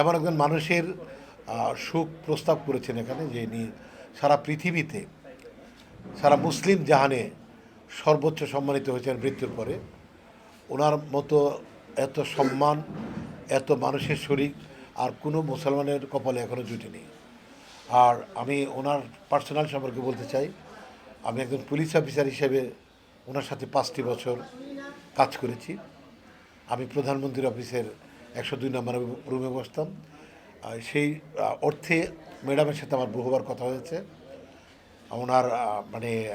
এমন একজন মানুষের সুখ প্রস্তাব করেছেন এখানে যে ইনি সারা পৃথিবীতে, সারা মুসলিম জাহানে সর্বোচ্চ সম্মানিত হয়েছেন মৃত্যুর পরে। ওনার মতো এত সম্মান, এত মানুষের শরীর আর কোনো মুসলমানের কপালে এখনও জুটেনি। আর আমি ওনার পার্সোনাল সম্পর্কে বলতে চাই, আমি একজন পুলিশ অফিসার হিসেবে ওনার সাথে পাঁচটি বছর কাজ করেছি। আমি প্রধানমন্ত্রীর অফিসের একশো দুই নম্বর রুমে বসতাম। সেই অর্থে ম্যাডামের সাথে আমার বহুবার কথা হয়েছে। ওনার মানে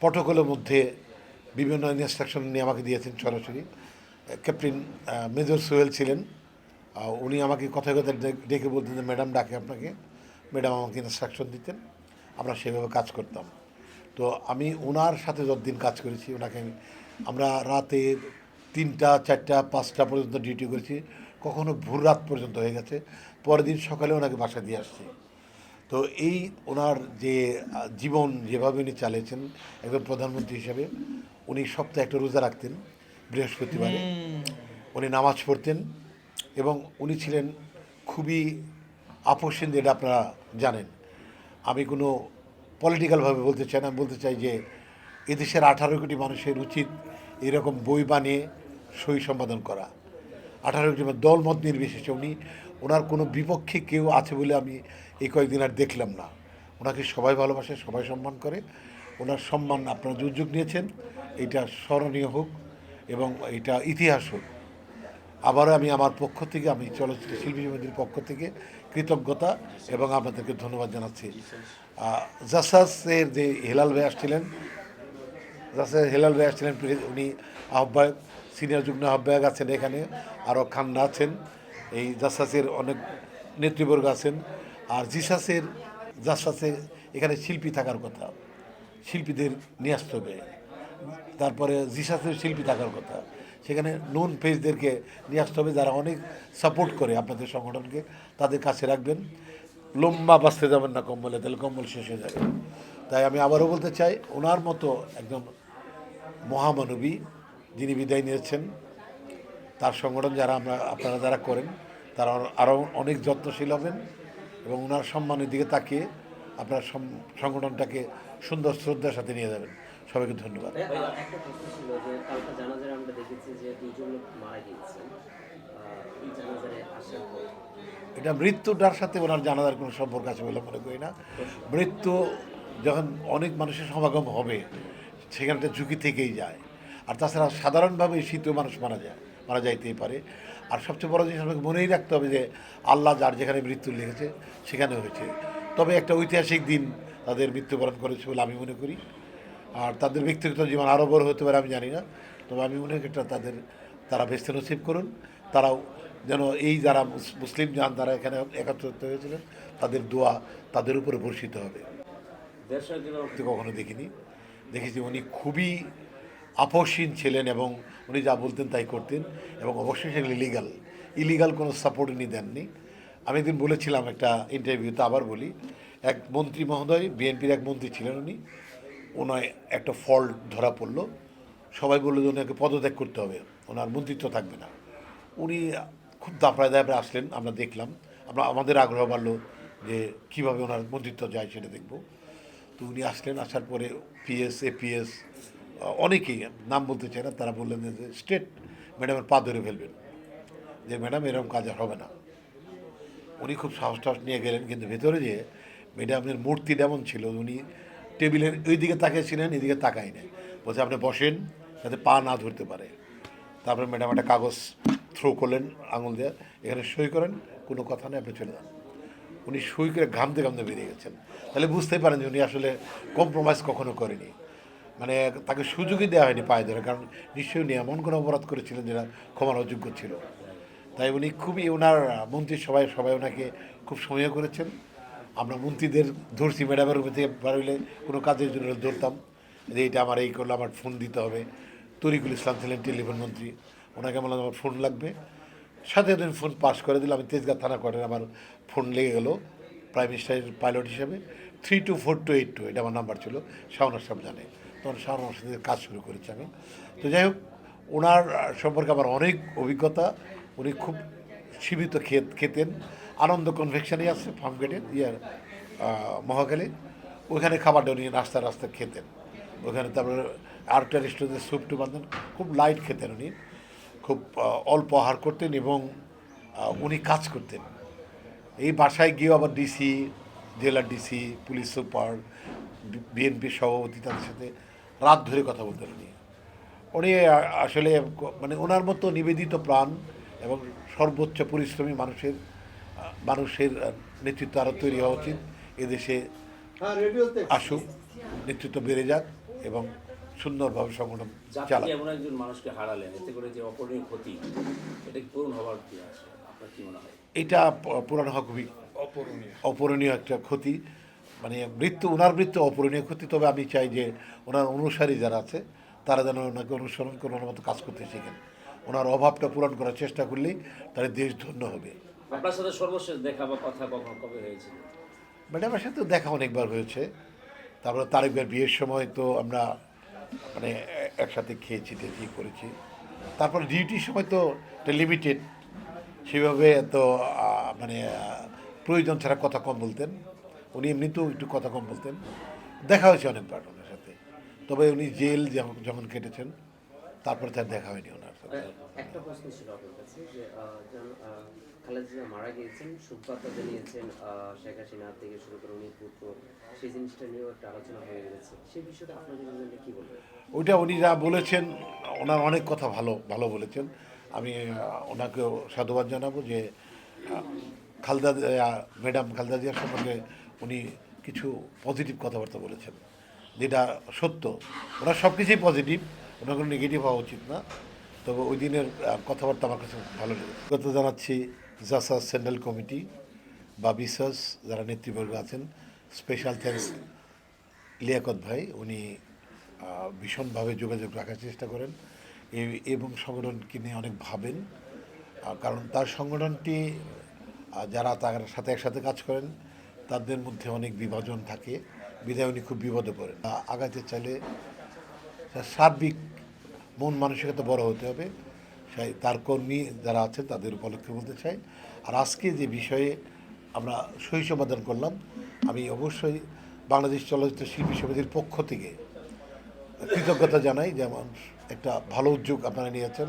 প্রটোকলের মধ্যে বিভিন্ন ইনস্ট্রাকশন নিয়ে আমাকে দিয়েছেন সরাসরি। ক্যাপ্টেন মেজর সোহেল ছিলেন। উনি আমাকে কথায় ডে- ডেকে বলতেন যে, ম্যাডাম, ডাকে আপনাকে। ম্যাডাম আমাকে ইনস্ট্রাকশন দিতেন। আমরা সেভাবে কাজ করতাম। তো আমি ওনার সাথে যতদিন কাজ করেছি ওনাকে আমি- আমরা রাতে তিনটা চারটা পাঁচটা পর্যন্ত ডিউটি করেছি। কখনো ভোর রাত পর্যন্ত হয়ে গেছে। পরের দিন সকালে ওনাকে বাসা দিয়ে আসছি। তো এই ওনার যে জীবন যেভাবে উনি চালিয়েছেন একজন প্রধানমন্ত্রী হিসেবে উনি সপ্তাহে একটা রোজা রাখতেন বৃহস্পতিবারে। উনি নামাজ পড়তেন এবং উনি ছিলেন খুবই আপসীন যেটা আপনারা জানেন। আমি কোনো পলিটিক্যালভাবে বলতে চাই না। আমি বলতে চাই যে এদেশের আঠারো কোটি মানুষের উচিত এরকম বই বানিয়ে সই সম্পাদন করা। আঠারো মানুষ, দলমত নির্বিশেষে উনি ওনার কোনো বিপক্ষে কেউ আছে বলে আমি এই কয়েকদিন আর দেখলাম না। ওনাকে সবাই ভালোবাসে সবাই সম্মান করে। ওনার সম্মান আপনারা উদ্যোগ নিয়েছেন এটা স্মরণীয় হোক এবং এটা ইতিহাস হোক। আবারও আমি আমার পক্ষ থেকে আমি চলচ্চিত্র শিল্পী সমিতির পক্ষ থেকে কৃতজ্ঞতা এবং আপনাদেরকে ধন্যবাদ জানাচ্ছি। জাসাসের যে হেলাল ভাই আসছিলেন জাসাসের হেলাল ভাই আসছিলেন উনি আহ্বায়ক। সিনিয়র যুগ্ম আহ্বায়ক আছেন এখানে, আরও খান্না আছেন, এই জাসাসের অনেক নেতৃবর্গ আছেন, আর জিসাসের জাসাসে এখানে শিল্পী থাকার কথা, শিল্পীদের নিয়ে আসতে হবে। তারপরে জিসাসের শিল্পী থাকার কথা, সেখানে নুন পেজদেরকে নিয়ে আসতে হবে যারা অনেক সাপোর্ট করে আপনাদের সংগঠনকে, তাদের কাছে রাখবেন। লম্বা বাঁচতে যাবেন না কম্বলে, তাহলে কম্বল শেষ হয়ে যাবে। তাই আমি আবারও বলতে চাই, ওনার মতো একদম মহামানবী যিনি বিদায় নিয়েছেন তার সংগঠন যারা আমরা আপনারা যারা করেন তারা আরও অনেক যত্নশীল হবেন এবং ওনার সম্মানের দিকে তাকিয়ে আপনার সংগঠনটাকে সুন্দর শ্রদ্ধার সাথে নিয়ে যাবেন। সবাইকে ধন্যবাদ। এটা মৃত্যুটার সাথে ওনার জানাজার কোনো সম্পর্ক আছে বলে মনে করি না। মৃত্যু যখন অনেক মানুষের সমাগম হবে সেখানটা ঝুঁকি থেকেই যায়। আর তাছাড়া সাধারণভাবে শীতেও মানুষ মারা যায় মারা যাইতেই পারে। আর সবচেয়ে বড় জিনিস আমাকে মনেই রাখতে হবে যে আল্লাহ যার যেখানে মৃত্যু লিখেছে সেখানে হয়েছে। তবে একটা ঐতিহাসিক দিন তাদের মৃত্যুবরণ করেছে বলে আমি মনে করি। আর তাদের ব্যক্তিগত জীবন আরও বড় হতে পারে আমি জানি না। তবে আমি মনে করি তাদের তারা বেস্তে নসিব করুন। তারাও যেন এই যারা মুস- মুসলিম যান তারা এখানে একত্রিত হয়েছিলেন তাদের দোয়া তাদের উপরে বর্ষিত হবে। কখনো দেখিনি। দেখেছি উনি খুবই আপসীন ছিলেন এবং উনি যা বলতেন তাই করতেন এবং অবশ্যই সেগুলো ইলিগাল ইলিগাল কোনো সাপোর্ট উনি দেননি। আমি একদিন বলেছিলাম একটা ইন্টারভিউতে আবার বলি, এক মন্ত্রী মহোদয়, বিএনপির এক মন্ত্রী ছিলেন উনি, ওনার একটা ফল্ট ধরা পড়ল। সবাই বলল যে ওনাকে পদত্যাগ করতে হবে, ওনার মন্ত্রিত্ব থাকবে না। উনি খুব দাপড়ায় দাপড়ে আসলেন, আমরা দেখলাম। আমরা, আমাদের আগ্রহ বাড়লো যে কীভাবে ওনার মন্ত্রিত্ব যায় সেটা দেখব। তো উনি আসলেন, আসার পরে পিএস এপিএস অনেকেই নাম বলতে চাই না, তারা বললেন যে স্টেট ম্যাডামের পা ধরে ফেলবেন। যে ম্যাডাম, এরকম কাজ হবে না। উনি খুব সাহস টাহস নিয়ে গেলেন, কিন্তু ভেতরে যে ম্যাডামের মূর্তি এমন ছিল, উনি টেবিলের ওই দিকে তাকিয়েছিলেন, এদিকে তাকাই নেই। বলছে, আপনি বসেন, যাতে পা না ধরতে পারে। তারপরে ম্যাডাম একটা কাগজ থ্রো করলেন আঙুল দিয়ে, এখানে সই করেন, কোনো কথা নেই, আপনি চলে যান। উনি সই করে ঘামতে ঘামতে বেরিয়ে গেছেন। তাহলে বুঝতেই পারেন যে উনি আসলে কম্প্রোমাইজ কখনো করেনি। মানে তাকে সুযোগই দেওয়া হয়নি পায়ে ধরে, কারণ নিশ্চয়ই উনি এমন কোনো অপরাধ করেছিলেন যেটা ক্ষমার অযোগ্য ছিল। তাই উনি খুবই ওনার মন্ত্রী, সবাই সবাই ওনাকে খুব সময় করেছেন। আমরা মন্ত্রীদের ধরছি, ম্যাডামের উপর থেকে পারলে কোনো কাজের জন্য ধরতাম। যে এটা আমার, এই করলে আমার ফোন দিতে হবে। তরিকুল ইসলাম ছিলেন টেলিফোন মন্ত্রী, ওনাকে বললাম, আমার ফোন লাগবে। সাথে সাথে ফোন পাস করে দিল আমি তেজগাঁ থানা কোয়ার্টারে আমার ফোন লেগে গেলো, প্রাইম মিনিস্টারের পাইলট হিসেবে। Three two four two eight two, এটা আমার নাম্বার ছিল, শাওনার সাহেব জানে। তখন সাথে কাজ শুরু করেছি আমি তো যাই হোক ওনার সম্পর্কে আমার অনেক অভিজ্ঞতা উনি খুব সীমিত খেত খেতেন। আনন্দ কনভেকশনে আছে ফার্ম গেটের ইয়ার আহ, মহাখালী। ওইখানে খাবারটা উনি রাস্তা রাস্তা খেতেন। ওখানে তারপরে আরেকটা রেস্টুরেন্টে স্যুপ টু বাঁধতেন খুব লাইট খেতেন উনি। খুব অল্প আহার করতেন এবং উনি কাজ করতেন। এই বাসায় গিয়েও আবার ডিসি জেলার ডিসি পুলিশ সুপার বিএনপি সভাপতি তাদের সাথে রাত ধরে কথা বলতেন উনি উনি আসলে মানে ওনার মতো নিবেদিত প্রাণ এবং সর্বোচ্চ পরিশ্রমী মানুষের মানুষের নেতৃত্ব আরও তৈরি হওয়া উচিত। এদেশে আসুক নেতৃত্ব বেড়ে যাক এবং সুন্দরভাবে সংগঠন চালাক। এমন একজন মানুষকে হারালেন এতে করে যে অপরণীয় ক্ষতি এটা কি পূরণ হওয়ার কি আছে? আপনার কি মনে হয়? এটা পুরানো হওয়া খুবই অপূরণীয় একটা ক্ষতি। মানে মৃত্যু ওনার মৃত্যু অপূরণীয় ক্ষতি তবে আমি চাই যে ওনার অনুসারী যারা আছে তারা যেন ওনাকে অনুসরণ করে ওনার মতো কাজ করতে শিখেন। ওনার অভাবটা পূরণ করার চেষ্টা করলেই তাহলে দেশ ধন্য হবে। আপনার সাথে সর্বশেষ দেখা বা কথা কখন কবে হয়েছিল? ম্যাডামের সাথে তো দেখা অনেকবার হয়েছে। তারপরে তারেকবার বিয়ের সময় তো আমরা মানে একসাথে খেয়েছি দেখি করেছি। তারপর ডিউটির সময় তো লিমিটেড সেভাবে তো মানে প্রয়োজন ছাড়া কথা কম বলতেন। উনি এমনিতেও একটু কথা কম বলতেন। দেখা হয়েছে অনেক অনেকবার ওনার সাথে। তবে উনি জেল যখন কেটেছেন তারপরে তার দেখা হয়নি ওনার সাথে। একটা প্রশ্ন ছিল আপনার কাছে যে আহ, যেমন আহ, খালেদা জিয়া মারা গিয়েছেন সুখবার্তা জানিয়েছেন শেখ হাসিনা থেকে শুরু করে উনি পুত্র সেই জিনিসটা নিয়েও একটা আলোচনা হয়ে গেছে। সেই বিষয়টা আপনাদের জন্য কি বলবেন? ওইটা উনি যা বলেছেন ওনার অনেক কথা ভালো ভালো বলেছেন। আমি ওনাকেও সাধুবাদ জানাব যে খালদা ম্যাডাম খালদা জিয়ার সম্পর্কে উনি কিছু পজিটিভ কথাবার্তা বলেছেন। যেটা সত্য। ওনার সব কিছুই পজিটিভ ওনার কোনো নেগেটিভ হওয়া উচিত না। তবে ওই দিনের কথাবার্তা আমার কাছে ভালো লেগেছে। কথা জানাচ্ছি জাসা সেন্ট্রাল কমিটি বা বিশ্বাস যারা নেতৃবর্গ আছেন। স্পেশাল থ্যাঙ্কস লিয়াকত ভাই, উনি ভীষণভাবে যোগাযোগ রাখার চেষ্টা করেন। এবং সংগঠনকে নিয়ে অনেক ভাবেন। কারণ তার সংগঠনটি যারা তার সাথে একসাথে কাজ করেন তাদের মধ্যে অনেক বিভাজন থাকে। বিধায় উনি খুব বিপদে আহ, আগাতে চাইলে সার্বিক মন মানসিকতা বড় হতে হবে। তার কর্মী যারা আছেন তাদের উপলক্ষে বলতে চাই। আর আজকে যে বিষয়ে আমরা সহি সমাধান করলাম আমি অবশ্যই বাংলাদেশ চলচ্চিত্র শিল্পী সমিতির পক্ষ থেকে কৃতজ্ঞতা জানাই। যেমন একটা ভালো উদ্যোগ আপনারা নিয়েছেন।